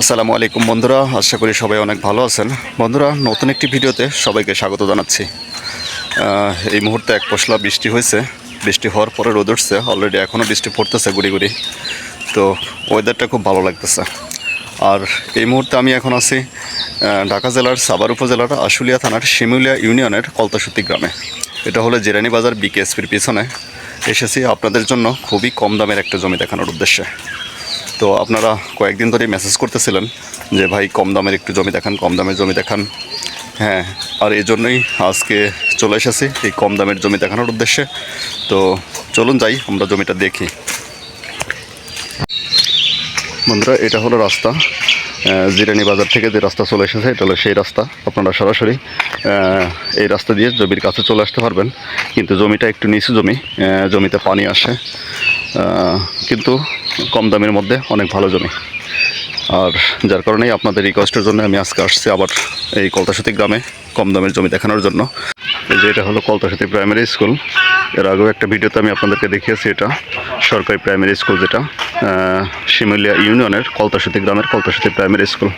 আসসালামু আলাইকুম বন্ধুরা, আশা করি সবাই অনেক ভালো আছেন। বন্ধুরা, নতুন একটি ভিডিওতে সবাইকে স্বাগত জানাচ্ছি। এই মুহূর্তে এক পশলা বৃষ্টি হয়েছে। বৃষ্টি হওয়ার পরে রোদ উঠছে অলরেডি এখনও বৃষ্টি পড়তেছে গুড়ি গুড়ি। তো ওয়েদারটা খুব ভালো লাগতেছে। আর এই মুহূর্তে আমি এখন আছি ঢাকা জেলার সাবার উপজেলার আশুলিয়া থানার শিমুলিয়া ইউনিয়নের কলতাসুতি গ্রামে। এটা হলো জেরানি বাজার বিকেএসপির পিছনে। এসেছি আপনাদের জন্য খুবই কম দামের একটা জমি দেখানোর উদ্দেশ্যে। তো আপনারা কয়েকদিন ধরেই মেসেজ করতেছিলেন যে, ভাই, কম দামের একটু জমি দেখান, কম দামের জমি দেখান। হ্যাঁ আর এই জন্যই আজকে চলে এসেছি এই কম দামের জমি দেখানোর উদ্দেশ্যে। তো চলুন যাই, আমরা জমিটা দেখি। বন্ধুরা, এটা হলো রাস্তা। জিরানি বাজার থেকে যে রাস্তা চলে এসেছে, এটা হলো সেই রাস্তা। আপনারা সরাসরি এই রাস্তা দিয়ে জমির কাছে চলে আসতে পারবেন। কিন্তু জমিটা একটু নিচু জমি জমিতে পানি আসে। কিন্তু কম দামের মধ্যে অনেক ভালো জমি। আর যার কারণেই আপনাদের রিকোয়েস্টের জন্য আমি আজকে আসছি আবার এই কলতাসতী গ্রামে কম দামের জমি দেখানোর জন্য। এই যে এটা হলো কলতাসতী প্রাইমারি স্কুলের আগেও একটা ভিডিওতে আমি আপনাদেরকে দেখিয়েছি এটা, সরকারি প্রাইমারি স্কুল যেটা শিমুলিয়া ইউনিয়নের কলতাসতী গ্রামের কলতাসতী প্রাইমারি স্কুল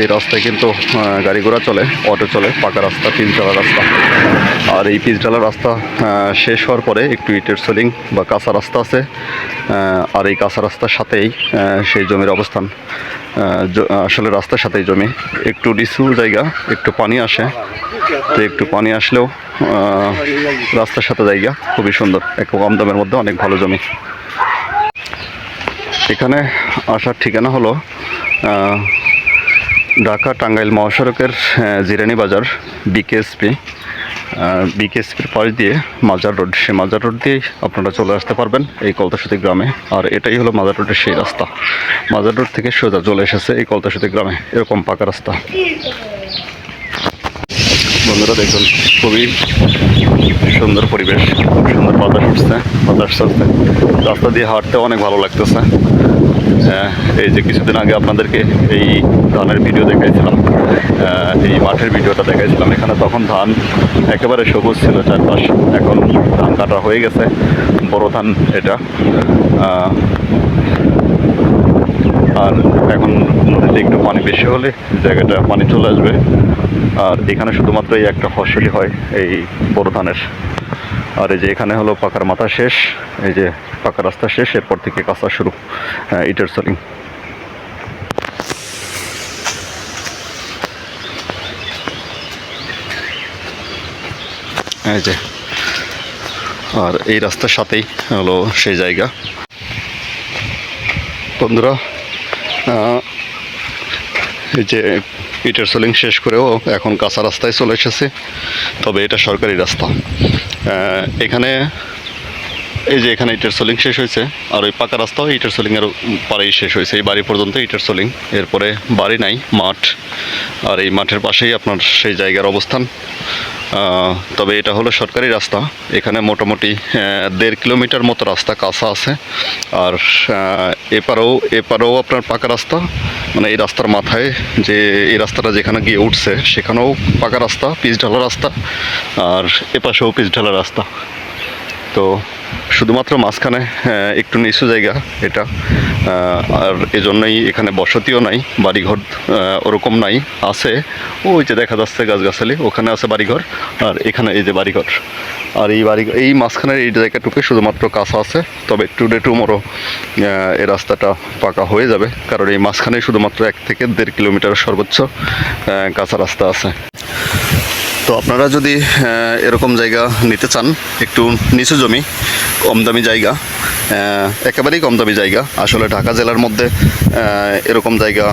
এই রাস্তায় কিন্তু গাড়ি ঘোড়া চলে, অটো চলে, পাকা রাস্তা পিচঢালা রাস্তা। আর এই পিচঢালা রাস্তা শেষ হওয়ার পরে একটু ইটের সেলিং বা কাঁচা রাস্তা আছে। আর এই কাঁচা রাস্তার সাথেই সেই জমির অবস্থান। আসলে রাস্তার সাথেই জমি। একটু ডিসু জায়গা, একটু পানি আসে। তো একটু পানি আসলেও রাস্তার সাথে জায়গা খুবই সুন্দর। এক কম দামের মধ্যে অনেক ভালো জমি। এখানে আসার ঠিকানা হলো ঢাকা টাঙ্গাইল মহাসড়কের জিরানি বাজার বিকেএসপি বিকেএসপির পাশ দিয়ে মাজার রোড। সেই মাজার রোড দিয়েই আপনারা চলে আসতে পারবেন এই কলতাসতী গ্রামে। আর এটাই হলো মাজার রোডের সেই রাস্তা। মাজার রোড থেকে সোজা চলে এসেছে এই কলতাসতী গ্রামে। এরকম পাকা রাস্তা। বন্ধুরা দেখুন, খুবই সুন্দর পরিবেশ। সুন্দর বাতাস উঠছে, বাতাস চলছে। রাস্তা দিয়ে হাঁটতে অনেক ভালো লাগতেছে। এই যে কিছুদিন আগে আপনাদেরকে এই ধানের ভিডিও দেখাইছিলাম এই মাঠের ভিডিওটা দেখাইছিলাম। এখানে তখন ধান একেবারে সবুজ ছিল, চারপাশ এখন ধান কাটা হয়ে গেছে, বড় ধান এটা। আর এখন নদীতে একটু পানি বেশি হলে জায়গাটা পানি চলে আসবে। আর এখানে শুধুমাত্র এই একটা ফসলই হয়, এই বড় ধানের। আর এই যে এখানে হলো পাকার মাথা শেষ, এই যে পাকা রাস্তা শেষ, এরপর থেকে কাঁচা শুরু ইটের সেলিং। এই যে, আর এই রাস্তার সাথেই হলো সেই জায়গা। বন্ধুরা এই যে ইটের সোলিং শেষ করেও এখন কাঁচা রাস্তায় চলে এসেছে। তবে এটা সরকারি রাস্তা। এখানে এই যে এখানে ইটের সোলিং শেষ হয়েছে, আর ওই পাকা রাস্তাও ইটের সোলিংয়ের পাড়েই শেষ হয়েছে। এই বাড়ি পর্যন্ত ইটের সোলিং, এরপরে বাড়ি নাই, মাঠ। আর এই মাঠের পাশেই আপনার সেই জায়গার অবস্থান। তবে এটা হলো সরকারি রাস্তা। এখানে মোটামুটি দেড় কিলোমিটার মতো রাস্তা কাঁচা আছে। আর এপারেও এপারেও আপনার পাকা রাস্তা। মানে এই রাস্তার মাথায় যে এই রাস্তাটা যেখানে গিয়ে উঠছে, সেখানেও পাকা রাস্তা পিচ ঢালা রাস্তা আর এপাশেও পিচ ঢালা রাস্তা। তো শুধুমাত্র মাঝখানে একটু নিচু জায়গা এটা আর এজন্যই এখানে বসতিও নাই, বাড়িঘর ওরকম নাই, আছে। ওই যে দেখা যাচ্ছে গাছগাছালি, ওখানে আছে বাড়িঘর, আর এখানে এই যে বাড়িঘর। আর এই বাড়ি এই মাঝখানের এই জায়গাটুকু শুধুমাত্র কাঁচা আছে। তবে টুডে টুমোরো এই রাস্তাটা পাকা হয়ে যাবে। কারণ এই মাঝখানে শুধুমাত্র এক থেকে দেড় কিলোমিটার সর্বোচ্চ কাঁচা রাস্তা আছে। তো আপনারা যদি এরকম জায়গা নিতে চান, একটু নিচু জমি, কম দামি জায়গা একেবারেই কম দামি জায়গা, আসলে ঢাকা জেলার মধ্যে এরকম জায়গা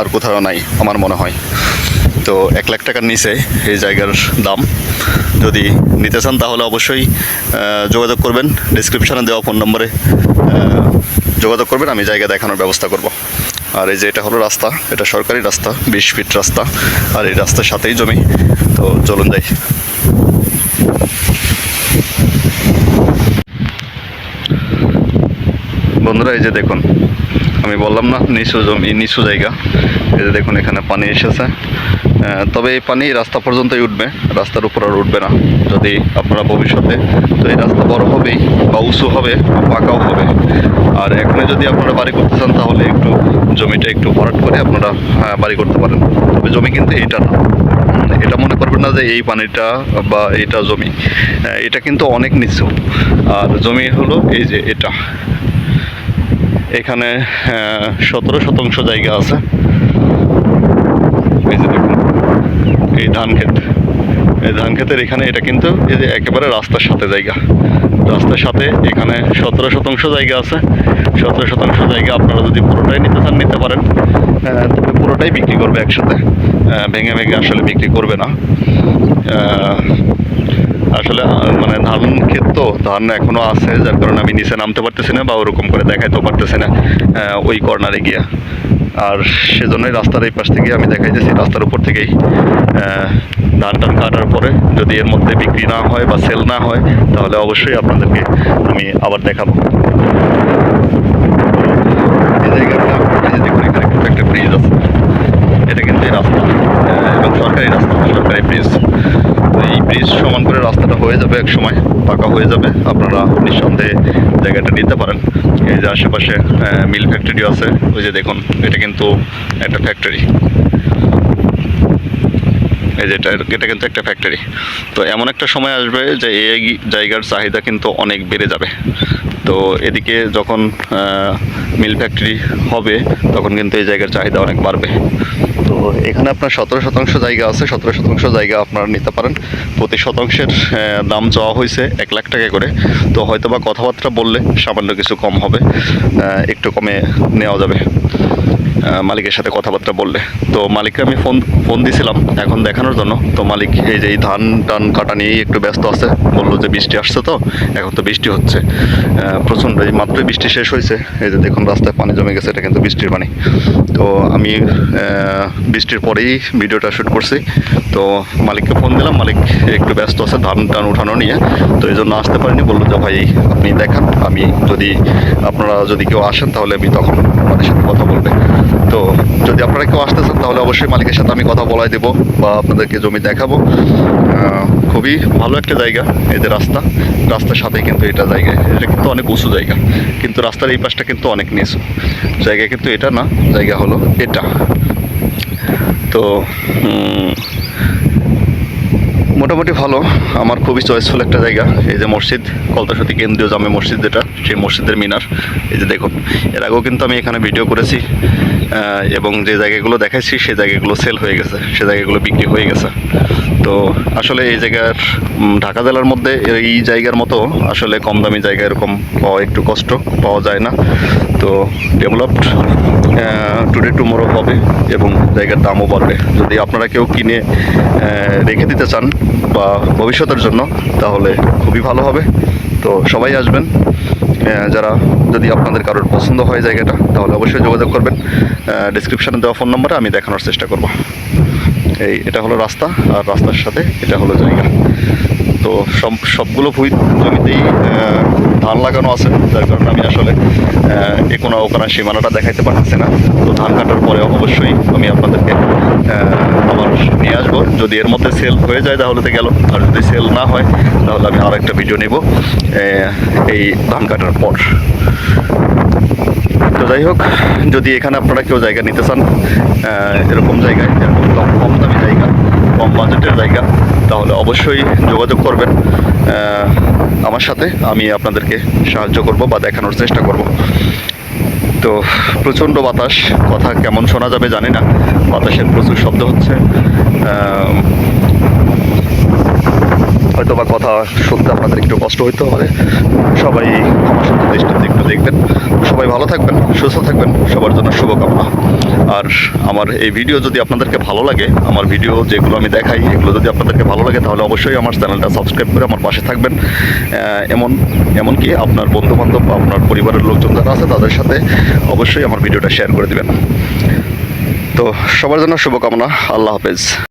আর কোথাও নাই, আমার মনে হয়। তো এক লাখ টাকার নিচে এই জায়গার দাম। যদি নিতে চান তাহলে অবশ্যই যোগাযোগ করবেন। ডিসক্রিপশানে দেওয়া ফোন নম্বরে যোগাযোগ করবেন। আমি জায়গা দেখানোর ব্যবস্থা করব। আর এই যে এটা হলো রাস্তা, এটা সরকারি রাস্তা, বিশ ফিট রাস্তা, আর এই রাস্তার সাথেই জমি। তো চলুন যাই। বন্ধুরা, এই যে দেখুন আমি বললাম না, নিচু জমি, নিচু জায়গা। এই যে দেখুন, এখানে পানি এসেছে। তবে এই পানি রাস্তা পর্যন্তই উঠবে, রাস্তার উপর আর উঠবে না। যদি আপনারা ভবিষ্যতে তো এই রাস্তা বড় হবেই বা উঁচু হবে পাকাও হবে। আর এখানে যদি আপনারা বাড়ি করতে চান, তাহলে একটু জমিটা একটু ভরাট করে আপনারা বাড়ি করতে পারেন। তবে জমি কিন্তু এটা না। এটা মনে করবেন না যে এই পানিটা বা এটা জমি। এটা কিন্তু অনেক নিচু। আর জমি হলো এই যে এটা। এখানে সতেরো শতাংশ জায়গা আছে। এই যে দেখুন, এই ধান ক্ষেত। এই ধান ক্ষেতের এখানে এটা কিন্তু এই যে একেবারে রাস্তার সাথে জায়গা। রাস্তার সাথে এখানে সতেরো শতাংশ জায়গা আছে। সতেরো শতাংশ জায়গা আপনারা যদি পুরোটাই নিতে চান, নিতে পারেন। তবে পুরোটাই বিক্রি করবে একসাথে। ভেঙে ভেঙে আসলে বিক্রি করবে না। আসলে মানে ধান ক্ষেত তো, ধান এখনও আছে, যার কারণে আমি নিচে নামতে পারতেছি না বা ওরকম করে দেখাইতেও পারতেছি না ওই কর্নারে গিয়া। আর সেজন্যই রাস্তার এই পাশ থেকে আমি দেখাই দেখাইতেছি, রাস্তার উপর থেকেই ধান টান কাটার পরে যদি এর মধ্যে বিক্রি না হয় বা সেল না হয়, তাহলে অবশ্যই আপনাদেরকে আমি আবার দেখাবো। এই জায়গাটা, এই যে দেখুন, এখানে কিন্তু একটা ব্রিজ আছে। এটা কিন্তু রাস্তা। সরকারি রাস্তা, সরকারি ব্রিজ এই ব্রিজ সমান করে রাস্তাটা হয়ে যাবে এক সময়, পাকা হয়ে যাবে। আপনারা নিঃসন্দেহে জায়গাটা নিতে পারেন। এই যে আশেপাশে মিল ফ্যাক্টরি আছে, ওই যে দেখুন, এটা কিন্তু একটা ফ্যাক্টরি এই যেটা এটা কিন্তু একটা ফ্যাক্টরি তো এমন একটা সময় আসবে যে এই জায়গার চাহিদা কিন্তু অনেক বেড়ে যাবে। তো এদিকে যখন মিল ফ্যাক্টরি হবে, তখন কিন্তু এই জায়গার চাহিদা অনেক বাড়বে। তো এখানে আপনার সতেরো শতাংশ জায়গা আছে, সতেরো শতাংশ জায়গা আপনারা নিতে পারেন। প্রতি শতাংশের দাম চাওয়া হয়েছে এক লাখ টাকা করে। তো হয়তো বা কথাবার্তা বললে সামান্য কিছু কম হবে একটু কমে নেওয়া যাবে মালিকের সাথে কথাবার্তা বললে। তো মালিককে আমি ফোন ফোন দিছিলাম এখন দেখানোর জন্য। তো মালিক এই যে এই ধান টান কাটা নিয়েই একটু ব্যস্ত আছে। বলল যে বৃষ্টি আসছে তো, এখন তো বৃষ্টি হচ্ছে। প্রচণ্ড, এই মাত্রই বৃষ্টি শেষ হয়েছে। এই যে দেখুন, রাস্তায় পানি জমে গেছে, এটা কিন্তু বৃষ্টির পানি। তো আমি বৃষ্টির পরেই ভিডিওটা শ্যুট করছি। তো মালিককে ফোন দিলাম, মালিক একটু ব্যস্ত আছে, ধান টান উঠানো নিয়ে। তো এই জন্য আসতে পারিনি, বলল যে, ভাই, আপনি দেখান, আমি যদি আপনারা যদি কেউ আসেন, তাহলে আমি তখন আপনাদের সাথে কথা বলবে। তো যদি আপনারা কেউ আসতে চান, তাহলে অবশ্যই মালিকের সাথে আমি কথা বলাই দেবো বা আপনাদেরকে জমি দেখাবো। খুবই ভালো একটা জায়গা, এই যে রাস্তা। রাস্তার সাথেই কিন্তু এটা জায়গা। এটা কিন্তু অনেক উঁচু জায়গা কিন্তু রাস্তার এই পাশটা কিন্তু অনেক নিচু। জায়গা কিন্তু এটা না, জায়গা হলো এটা। তো মোটামুটি ভালো। আমার খুবই চয়েসফুল একটা জায়গা। এই যে মসজিদ, কলতাসতী কেন্দ্রীয় জামে মসজিদ যেটা, সেই মসজিদের মিনার। এই যে দেখুন, এর আগেও কিন্তু আমি এখানে ভিডিও করেছি এবং যে জায়গাগুলো দেখাইছি, সে জায়গাগুলো সেল হয়ে গেছে, সে জায়গাগুলো বিক্রি হয়ে গেছে। তো আসলে এই জায়গার ঢাকা জেলার মধ্যে এই জায়গার মতো আসলে কম দামি জায়গা এরকম পাওয়া একটু কষ্ট, পাওয়া যায় না। তো ডেভেলপড টুডে টুমোরো হবে, এবং জায়গার দামও বাড়বে। যদি আপনারা কেউ কিনে রেখে দিতে চান বা ভবিষ্যতের জন্য, তাহলে খুবই ভালো হবে। তো সবাই আসবেন। যারা যদি আপনাদের কারোর পছন্দ হয় জায়গাটা, তাহলে অবশ্যই যোগাযোগ করবেন। ডিসক্রিপশানে দেওয়া ফোন নম্বরে আমি দেখানোর চেষ্টা করব। এই এটা হলো রাস্তা আর রাস্তার সাথে এটা হলো জায়গা। তো সব সবগুলো ভুই জমিতেই ধান লাগানো আছে যার কারণে আমি আসলে আহ, এ কোনো ওখানে সীমানাটা দেখাইতে পারতেছি না। তো ধান কাটার পরে অবশ্যই আমি আপনাদেরকে আবার নিয়ে আসব। যদি এর মধ্যে সেল হয়ে যায় তাহলে তো গেল আর যদি সেল না হয় তাহলে আমি আর একটা ভিডিও নেব এই ধান কাটার পর। যাই হোক, যদি এখানে আপনারা কেউ জায়গা নিতে চান এরকম জায়গায় এরকম কম কম দামি জায়গা, কম বাজেটের জায়গা, তাহলে অবশ্যই যোগাযোগ করবেন। আমার সাথে আমি আপনাদেরকে সাহায্য করব বা দেখানোর চেষ্টা করব। তো প্রচণ্ড বাতাস, কথা কেমন শোনা যাবে জানি না। বাতাসের প্রচুর শব্দ হচ্ছে। হয়তো বা কথা শুনতে আপনাদের একটু কষ্ট হইতে পারে। সবাই ক্ষমা সুন্দর দৃষ্টিতে একটু দেখবেন। সবাই ভালো থাকবেন, সুস্থ থাকবেন। সবার জন্য শুভকামনা। আর আমার এই ভিডিও যদি আপনাদেরকে ভালো লাগে, আমার ভিডিও যেগুলো আমি দেখাই, এগুলো যদি আপনাদেরকে ভালো লাগে, তাহলে অবশ্যই আমার চ্যানেলটা সাবস্ক্রাইব করে আমার পাশে থাকবেন। এমন, এমনকি আপনার বন্ধু বান্ধব বা আপনার পরিবারের লোকজন যারা আছে, তাদের সাথে অবশ্যই আমার ভিডিওটা শেয়ার করে দেবেন। তো সবার জন্য শুভকামনা। আল্লাহ হাফেজ।